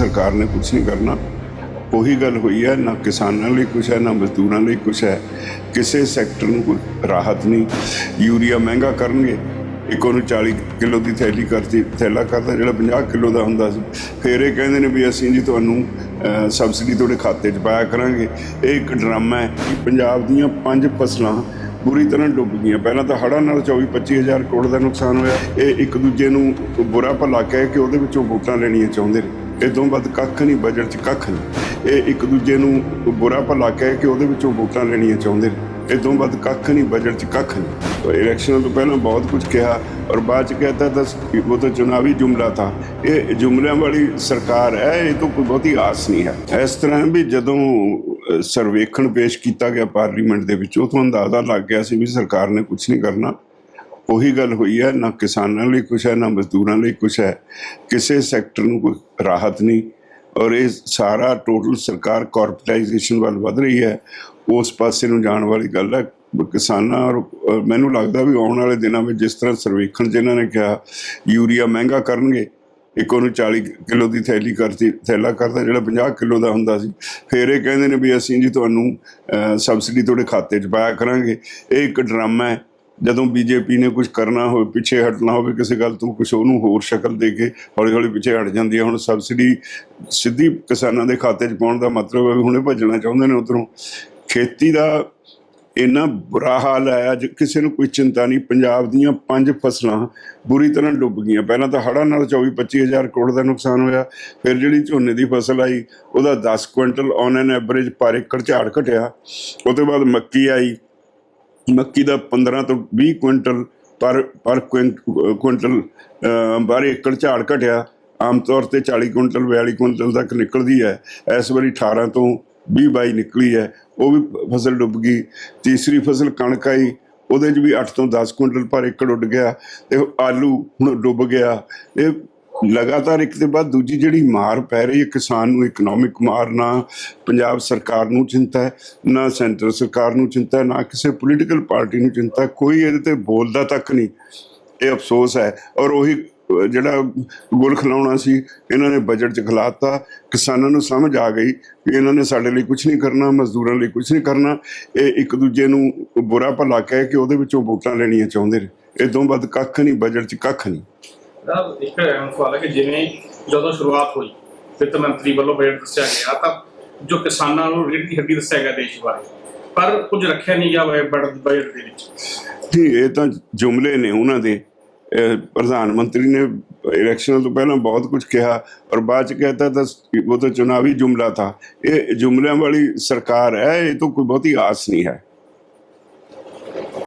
ਸਰਕਾਰ ਨੇ ਕੁਝ ਨਹੀਂ ਕਰਨਾ। ਉਹੀ ਗੱਲ ਹੋਈ ਹੈ, ਨਾ ਕਿਸਾਨਾਂ ਲਈ ਕੁਝ ਹੈ, ਨਾ ਮਜ਼ਦੂਰਾਂ ਲਈ ਕੁਝ ਹੈ। ਕਿਸੇ ਸੈਕਟਰ ਨੂੰ ਕੋਈ ਰਾਹਤ ਨਹੀਂ। ਯੂਰੀਆ ਮਹਿੰਗਾ ਕਰਨਗੇ। ਇੱਕ ਉਹਨੂੰ 40 ਕਿਲੋ ਦੀ ਥੈਲੀ ਕਰਤੀ, ਥੈਲਾ ਕਰਦਾ ਜਿਹੜਾ 50 ਕਿਲੋ ਦਾ ਹੁੰਦਾ ਸੀ। ਫਿਰ ਇਹ ਕਹਿੰਦੇ ਨੇ ਵੀ ਅਸੀਂ ਜੀ ਤੁਹਾਨੂੰ ਸਬਸਿਡੀ ਤੁਹਾਡੇ ਖਾਤੇ 'ਚ ਪਾਇਆ ਕਰਾਂਗੇ। ਇਹ ਇੱਕ ਡਰਾਮਾ ਹੈ ਕਿ ਪੰਜਾਬ ਦੀਆਂ ਪੰਜ ਫਸਲਾਂ ਬੁਰੀ ਤਰ੍ਹਾਂ ਡੁੱਬ ਗਈਆਂ। ਪਹਿਲਾਂ ਤਾਂ ਹੜ੍ਹਾਂ ਨਾਲ 24 25000 ਕਰੋੜ ਦਾ ਨੁਕਸਾਨ ਹੋਇਆ। ਇਹ ਇੱਕ ਦੂਜੇ ਨੂੰ ਬੁਰਾ ਭਲਾ ਕਹਿ ਕੇ ਉਹਦੇ ਵਿੱਚੋਂ ਵੋਟਾਂ ਲੈਣੀਆਂ ਚਾਹੁੰਦੇ ਨੇ। ਇਹ ਇਦੋਂ ਵੱਧ ਕੱਖ ਨਹੀਂ ਬਜਟ 'ਚ ਕੱਖ ਨਹੀਂ। ਇਹ ਇੱਕ ਦੂਜੇ ਨੂੰ ਬੁਰਾ ਭਲਾ ਕਹਿ ਕੇ ਉਹਦੇ ਵਿੱਚੋਂ ਵੋਟਾਂ ਲੈਣੀਆਂ ਚਾਹੁੰਦੇ ਨੇ। ਇਦੋਂ ਵੱਧ ਕੱਖ ਨਹੀਂ ਬਜਟ 'ਚ ਕੱਖ ਨਹੀਂ। ਤਾਂ ਇਲੈਕਸ਼ਨਾਂ ਤੋਂ ਪਹਿਲਾਂ ਬਹੁਤ ਕੁਝ ਕਿਹਾ ਔਰ ਬਾਅਦ 'ਚ ਕਹਤਾ ਤਾਂ ਉਹ ਤਾਂ ਚੁਣਾਵੀ ਜੁਮਲਾ ਥਾ ਇਹ ਜੁਮਲਿਆਂ ਵਾਲੀ ਸਰਕਾਰ ਹੈ, ਇਹ ਤੋਂ ਕੋਈ ਬਹੁਤੀ ਆਸ ਨਹੀਂ ਹੈ। ਇਸ ਤਰ੍ਹਾਂ ਵੀ ਜਦੋਂ ਸਰਵੇਖਣ ਪੇਸ਼ ਕੀਤਾ ਗਿਆ ਪਾਰਲੀਮੈਂਟ ਦੇ ਵਿੱਚ ਉਹ ਤੋਂ ਅੰਦਾਜ਼ਾ ਲੱਗ ਗਿਆ ਸੀ ਵੀ ਸਰਕਾਰ ਨੇ ਕੁਝ ਨਹੀਂ ਕਰਨਾ। ਉਹੀ ਗੱਲ ਹੋਈ ਹੈ, ਨਾ ਕਿਸਾਨਾਂ ਲਈ ਕੁਝ ਹੈ, ਨਾ ਮਜ਼ਦੂਰਾਂ ਲਈ ਕੁਝ ਹੈ। ਕਿਸੇ ਸੈਕਟਰ ਨੂੰ ਕੋਈ ਰਾਹਤ ਨਹੀਂ ਔਰ ਇਹ ਸਾਰਾ ਟੋਟਲ ਸਰਕਾਰ ਕਾਰਪੋਰੇਟਾਈਜੇਸ਼ਨ ਵੱਲ ਵਧ ਰਹੀ ਹੈ। ਉਸ ਪਾਸੇ ਨੂੰ ਜਾਣ ਵਾਲੀ ਗੱਲ ਹੈ, ਕਿਸਾਨਾਂ ਔਰ ਮੈਨੂੰ ਲੱਗਦਾ ਵੀ ਆਉਣ ਵਾਲੇ ਦਿਨਾਂ ਵਿੱਚ ਜਿਸ ਤਰ੍ਹਾਂ ਸਰਵੇਖਣ ਜਿਨ੍ਹਾਂ ਨੇ ਕਿਹਾ, ਯੂਰੀਆ ਮਹਿੰਗਾ ਕਰਨਗੇ, ਇੱਕ ਉਹਨੂੰ 40 ਕਿਲੋ ਦੀ ਥੈਲੀ ਕਰਤੀ, ਥੈਲਾ ਕਰਦਾ ਜਿਹੜਾ 50 ਕਿਲੋ ਦਾ ਹੁੰਦਾ ਸੀ, ਫਿਰ ਇਹ ਕਹਿੰਦੇ ਨੇ ਵੀ ਅਸੀਂ ਜੀ ਤੁਹਾਨੂੰ ਸਬਸਿਡੀ ਤੁਹਾਡੇ ਖਾਤੇ 'ਚ ਪਾਇਆ ਕਰਾਂਗੇ। ਇਹ ਇੱਕ ਡਰਾਮਾ ਹੈ ਜਦੋਂ ਬੀਜੇਪੀ ਨੇ ਕੁਝ ਕਰਨਾ ਹੋਵੇ, ਪਿੱਛੇ ਹਟਣਾ ਹੋਵੇ, ਕਿਸੇ ਗੱਲ ਤੋਂ ਕੁਝ ਉਹਨੂੰ ਹੋਰ ਸ਼ਕਲ ਦੇ ਕੇ ਹੌਲੀ ਹੌਲੀ ਪਿੱਛੇ ਹਟ ਜਾਂਦੀ ਹੈ। ਹੁਣ ਸਬਸਿਡੀ ਸਿੱਧੀ ਕਿਸਾਨਾਂ ਦੇ ਖਾਤੇ 'ਚ ਪਾਉਣ ਦਾ ਮਤਲਬ ਹੈ ਵੀ ਹੁਣੇ ਭੱਜਣਾ ਚਾਹੁੰਦੇ ਨੇ ਉਧਰੋਂ। ਖੇਤੀ ਦਾ ਇੰਨਾ ਬੁਰਾ ਹਾਲ ਆਇਆ ਜੇ ਕਿਸੇ ਨੂੰ ਕੋਈ ਚਿੰਤਾ ਨਹੀਂ। ਪੰਜਾਬ ਦੀਆਂ ਪੰਜ ਫਸਲਾਂ ਬੁਰੀ ਤਰ੍ਹਾਂ ਡੁੱਬ ਗਈਆਂ। ਪਹਿਲਾਂ ਤਾਂ ਹੜ੍ਹਾਂ ਨਾਲ 24 25000 ਕਰੋੜ ਦਾ ਨੁਕਸਾਨ ਹੋਇਆ, ਫਿਰ ਜਿਹੜੀ ਝੋਨੇ ਦੀ ਫਸਲ ਆਈ, ਉਹਦਾ 10 ਕੁਇੰਟਲ ਔਨ ਐਨ ਐਵਰੇਜ ਪਰ ਏਕੜ ਝਾੜ ਘਟਿਆ। ਉਹ ਤੋਂ ਬਾਅਦ ਮੱਕੀ ਆਈ ਮੱਕੀ ਦਾ 15 ਤੋਂ 20 ਕੁਇੰਟਲ ਪਰ ਪਰ ਕੁਇੰਟਲ ਅਹ, ਏਕੜ ਝਾੜ ਘਟਿਆ। ਆਮ ਤੌਰ ਤੇ 40 ਕੁਇੰਟਲ 42 ਕੁਇੰਟਲ ਤੱਕ ਨਿਕਲਦੀ ਹੈ। ਇਸ ਵਾਰੀ 18 ਤੋਂ 20 ਬਾਈ ਨਿਕਲੀ ਹੈ। ਉਹ ਵੀ ਫਸਲ ਡੁੱਬ ਗਈ। ਤੀਸਰੀ ਫਸਲ ਕਣਕ ਆਈ। ਉਹਦੇ 'ਚ ਵੀ 8 ਤੋਂ 10 ਕੁਇੰਟਲ ਪਰ ਏਕੜ ਉੱਡ ਗਿਆ। ਤੇ ਆਲੂ ਹੁਣ ਡੁੱਬ ਗਿਆ। ਇਹ ਲਗਾਤਾਰ ਇੱਕ ਦੇ ਬਾਅਦ ਦੂਜੀ ਜਿਹੜੀ ਮਾਰ ਪੈ ਰਹੀ ਹੈ, ਕਿਸਾਨ ਨੂੰ ਇਕਨੋਮਿਕ ਮਾਰ, ਨਾ ਪੰਜਾਬ ਸਰਕਾਰ ਨੂੰ ਚਿੰਤਾ ਹੈ, ਨਾ ਸੈਂਟਰ ਸਰਕਾਰ ਨੂੰ ਚਿੰਤਾ ਹੈ, ਨਾ ਕਿਸੇ ਪੋਲੀਟੀਕਲ ਪਾਰਟੀ ਨੂੰ ਚਿੰਤਾ ਕੋਈ ਇਹਦੇ ਤੇ ਬੋਲਦਾ ਤੱਕ ਨਹੀਂ। ਇਹ ਅਫਸੋਸ ਹੈ ਔਰ ਉਹੀ ਜਿਹੜਾ ਗੁਲ ਖਿਲਾਉਣਾ ਸੀ, ਇਹਨਾਂ ਨੇ ਬਜਟ ਚ ਖਿਲਾਤਾ, ਕਿਸਾਨਾਂ ਨੂੰ ਸਮਝ ਆ ਗਈ ਕਿ ਇਹਨਾਂ ਨੇ ਸਾਡੇ ਲਈ ਕੁਝ ਨਹੀਂ ਕਰਨਾ, ਮਜ਼ਦੂਰਾਂ ਲਈ ਕੁਝ ਨਹੀਂ ਕਰਨਾ। ਇਹ ਇੱਕ ਦੂਜੇ ਨੂੰ ਬੁਰਾ ਭਲਾ ਕਹਿ ਕੇ ਉਹਦੇ ਵਿੱਚੋਂ ਵੋਟਾਂ ਲੈਣੀਆਂ ਚਾਹੁੰਦੇ ਨੇ। ਇਹ ਤੋਂ ਵੱਧ ਕੱਖ ਨਹੀਂ ਬਜਟ ਚ ਕੱਖ ਨਹੀਂ। ਜੋ ਕਿਸਾਨਾਂ ਨੂੰ ਰੀੜ ਦੀ ਹੱਡੀ ਦੱਸਿਆ ਗਿਆ ਦੇਸ਼ ਬਾਰੇ। ਪਰ ਕੁਝ ਰੱਖਿਆ ਨਹੀਂ ਗਿਆ ਬਜਟ ਦੇ ਵਿੱਚ। ਜੀ, ਇਹ ਤਾਂ ਜੁਮਲੇ ਨੇ ਉਹਨਾਂ ਦੇ। ਪ੍ਰਧਾਨ ਮੰਤਰੀ ਨੇ ਇਲੈਕਸ਼ਨ ਤੋਂ ਪਹਿਲਾਂ ਬਹੁਤ ਕੁਝ ਕਿਹਾ, ਪਰ ਬਾਅਦ ਚ ਕਹਤਾ ਤਾਂ ਉਹ ਤਾਂ ਚੁਣਾਵੀ ਜੁਮਲਾ ਥਾ। ਇਹ ਜੁਮਲਿਆਂ ਵਾਲੀ ਸਰਕਾਰ ਹੈ, ਇਹ ਤੋਂ ਕੋਈ ਬਹੁਤੀ ਆਸ ਨਹੀਂ ਹੈ।